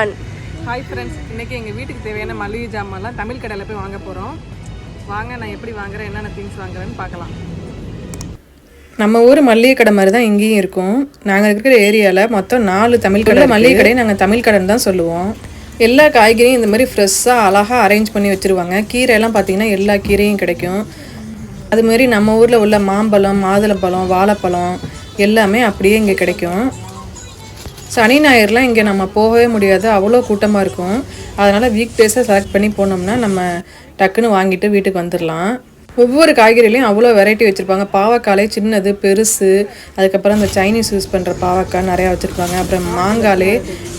Hi friends இன்றைக்கி எங்கள் வீட்டுக்கு தேவையான மளிகை ஜாமான்லாம் தமிழ் கடையில் போய் வாங்க போகிறோம் வாங்க நான் எப்படி வாங்குறேன் என்னென்ன திங்ஸ் வாங்குறேன்னு பார்க்கலாம். நம்ம ஊர் மல்லிகை கடை மாதிரி தான் இங்கேயும் இருக்கும். நாங்கள் இருக்கிற ஏரியாவில் மொத்தம் நாலு தமிழ் கடை மல்லிகை கடையை நாங்கள் தமிழ் கடைன்னு தான் சொல்லுவோம். எல்லா காய்கறியும் இந்த மாதிரி ஃப்ரெஷ்ஷாக அழகாக அரேஞ்ச் பண்ணி வச்சுருவாங்க. கீரையெல்லாம் பார்த்தீங்கன்னா எல்லா கீரையும் கிடைக்கும். அது மாதிரி நம்ம ஊரில் உள்ள மாம்பழம் மாதுளம்பழம் வாழைப்பழம் எல்லாமே அப்படியே இங்கே கிடைக்கும். சனி ஞாயிறுலாம் இங்கே நம்ம போகவே முடியாது. அவ்வளோ கூட்டமாக இருக்கும். அதனால் வீக் டேஸை செலக்ட் பண்ணி போனோம்னா நம்ம டக்குன்னு வாங்கிட்டு வீட்டுக்கு வந்துடலாம் ஒவ்வொரு காய்கறிலையும் அவ்வளோ வெரைட்டி வச்சுருப்பாங்க. பாவக்காலே சின்னது பெருசு அதுக்கப்புறம் அந்த சைனீஸ் யூஸ் பண்ணுற பாவக்காய் நிறையா வச்சுருப்பாங்க. அப்புறம் மாங்காலே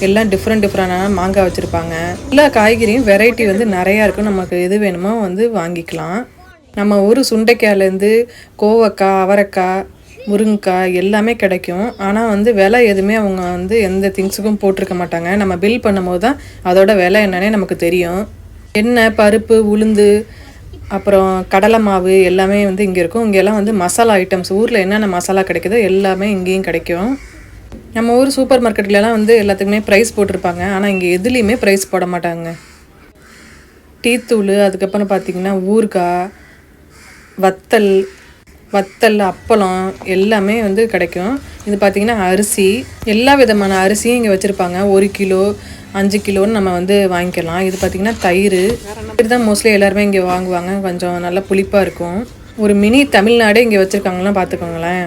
எல்லாம் டிஃப்ரெண்ட் டிஃப்ரெண்டான மாங்காய் வச்சுருப்பாங்க. எல்லா காய்கறியும் வெரைட்டி வந்து நிறையா இருக்கும். நமக்கு எது வேணுமோ வந்து வாங்கிக்கலாம். நம்ம ஊர் சுண்டைக்காயிலேருந்து கோவக்காய் அவரைக்காய் முருங்கைக்காய் எல்லாமே கிடைக்கும். ஆனால் வந்து விலை எதுவுமே அவங்க வந்து எந்த திங்ஸுக்கும் போட்டிருக்க மாட்டாங்க. நம்ம பில் பண்ணும்போது தான் அதோட விலை என்னன்னே நமக்கு தெரியும். எண்ணெய் பருப்பு உளுந்து அப்புறம் கடலை மாவு எல்லாமே வந்து இங்கே இருக்கும். இங்கெல்லாம் வந்து மசாலா ஐட்டம்ஸ் ஊரில் என்னென்ன மசாலா கிடைக்குதோ எல்லாமே இங்கேயும் கிடைக்கும். நம்ம ஊர் சூப்பர் மார்க்கெட்லலாம் வந்து எல்லாத்துக்குமே ப்ரைஸ் போட்டிருப்பாங்க. ஆனால் இங்கே எதுலேயுமே ப்ரைஸ் போட மாட்டாங்க. டீத்தூள் அதுக்கப்புறம் பார்த்திங்கன்னா ஊறுகாய் வத்தல் வத்தல் அப்பளம் எல்லாமே வந்து கிடைக்கும். இது பார்த்திங்கன்னா அரிசி. எல்லா விதமான அரிசியும் இங்கே வச்சுருப்பாங்க. ஒரு கிலோ அஞ்சு கிலோன்னு நம்ம வந்து வாங்கிக்கலாம். இது பார்த்திங்கன்னா தயிர். இதுதான் மோஸ்ட்லி எல்லாருமே இங்கே வாங்குவாங்க. கொஞ்சம் நல்லா புளிப்பாக இருக்கும். ஒரு மினி தமிழ்நாடே இங்கே வச்சுருக்காங்களாம் பார்த்துக்கோங்களேன்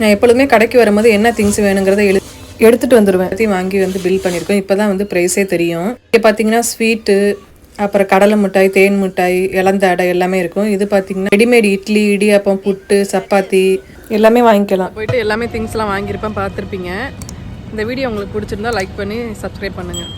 நான் எப்பொழுதுமே கடைக்கு வரும்போது என்ன திங்ஸ் வேணுங்கிறத எழு எடுத்துகிட்டு வந்துடுவேன் எல்லாத்தையும் வாங்கி வந்து பில் பண்ணியிருக்கோம். இப்போ தான் வந்து ப்ரைஸே தெரியும். இங்கே பார்த்தீங்கன்னா ஸ்வீட்டு அப்புறம் கடலை மிட்டாய் தேன் மிட்டாய் இளந்தாடை எல்லாமே இருக்கும். இது பார்த்தீங்கன்னா ரெடிமேட் இட்லி இடியாப்பம் புட்டு சப்பாத்தி எல்லாமே வாங்கிக்கலாம். போயிட்டு எல்லாமே திங்ஸ்லாம் வாங்கியிருப்பேன் பார்த்துருப்பீங்க. இந்த வீடியோ உங்களுக்கு பிடிச்சிருந்தா லைக் பண்ணி சப்ஸ்கிரைப் பண்ணுங்கள்